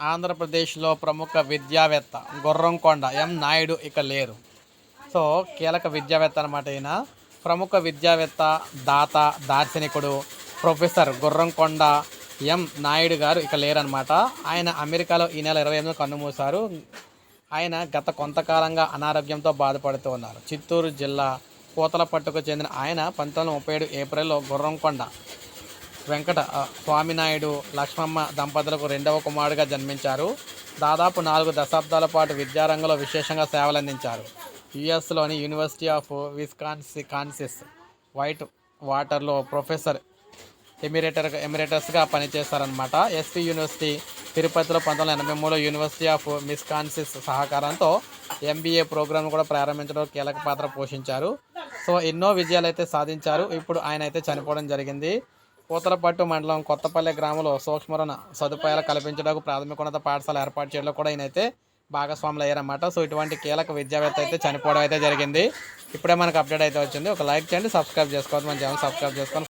ఆంధ్రప్రదేశ్లో ప్రముఖ విద్యావేత్త గుర్రంకొండ ఎం. నాయుడు ఇక లేరు. సో కీలక విద్యావేత్త అనమాట ఈయన. ప్రముఖ విద్యావేత్త దాత దార్శనికుడు ప్రొఫెసర్ గుర్రంకొండ ఎం. నాయుడు గారు ఇక లేరనమాట ఆయన అమెరికాలో ఈ నెల ఇరవై ఎనిమిది కన్నుమూశారు ఆయన గత కొంతకాలంగా అనారోగ్యంతో బాధపడుతూ ఉన్నారు. చిత్తూరు జిల్లా పూతలపట్టుకు చెందిన ఆయన పంతొమ్మిది వందల ముప్పై ఏడు ఏప్రిల్లో గుర్రంకొండ వెంకట స్వామినాయుడు లక్ష్మమ్మ దంపతులకు రెండవ కుమారుడిగా జన్మించారు. దాదాపు నాలుగు దశాబ్దాల పాటు విద్యారంగంలో విశేషంగా సేవలందించారు. యుఎస్లోని యూనివర్సిటీ ఆఫ్ విస్కాన్సి కాన్సిస్ వైట్ వాటర్లో ప్రొఫెసర్ ఎమిరేటర్ ఎమిరేటర్స్గా పనిచేస్తారనమాట ఎస్పీ యూనివర్సిటీ తిరుపతిలో పంతొమ్మిది వందల ఎనభై మూడులో యూనివర్సిటీ ఆఫ్ మిస్కాన్సిస్ సహకారంతో ఎంబీఏ ప్రోగ్రామ్ కూడా ప్రారంభించడంలో కీలక పాత్ర పోషించారు. సో ఎన్నో విజయాలు అయితే సాధించారు. ఇప్పుడు ఆయన అయితే చనిపోవడం జరిగింది. పూతలపట్టు మండలం కొత్తపల్లె గ్రామంలో సూక్ష్మరణ సదుపాయాలు కల్పించడానికి ప్రాథమికోన్నత పాఠశాల ఏర్పాటు చేయడంలో కూడా ఈయన అయితే భాగస్వాములు అయ్యారన్నమాట సో ఇటువంటి కీలక విద్యావేత్త అయితే చనిపోవడం అయితే జరిగింది. ఇప్పుడే మనకు అప్డేట్ అయితే వచ్చింది. ఒక లైక్ చేయండి సబ్స్క్రైబ్ చేసుకోవద్దు. మన ఛానల్ సబ్స్క్రైబ్ చేసుకొని